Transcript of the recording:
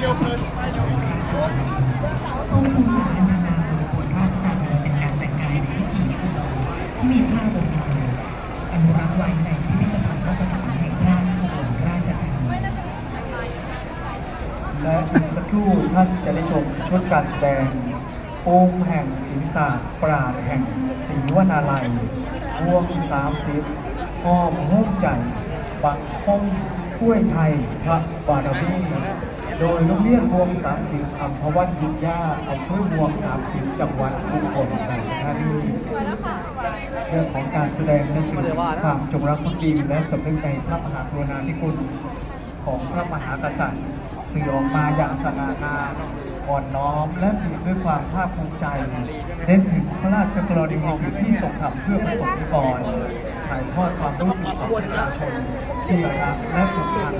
เร็วเกินองค์สารนานาบทราชดำเนินเป็นการแต่งกายในพิธีที่มีผ้าบนอนุรักษ์ไว้ในพิพิธภัณฑ์วัฒนธรรมแห่งชาติอุบลราชธานีและอีกสักครู่ท่านจะได้ชมชุดการแสดง องค์แห่งศรีศาสตร์ปราดแห่งศรีวนาลัยวงสามสิบอ้อมหุ้มใจ บังคงถ้วยไทยพระบารมีโดยโรงเรียนวงสามสิบอัมพวันยุทธยาอำเภอวงสามสิบจังหวัดอุบลราชธานีเรื่องของการแสดงจะสื่งความจงรักภักดีและสำนึกในพระมหากรุณาธิคุณ ของพระมหากษัตริย์สื่อออกมาอย่างสง่างามอ่อนน้อมและมีด้วยความภาคภูมิใจเน้นถึงพระราชกรณียกิจที่ทรงทำเพื่อประสบนิกรถ่ายทอดความรู้สึกของประชาชนที่รักและผูกพัน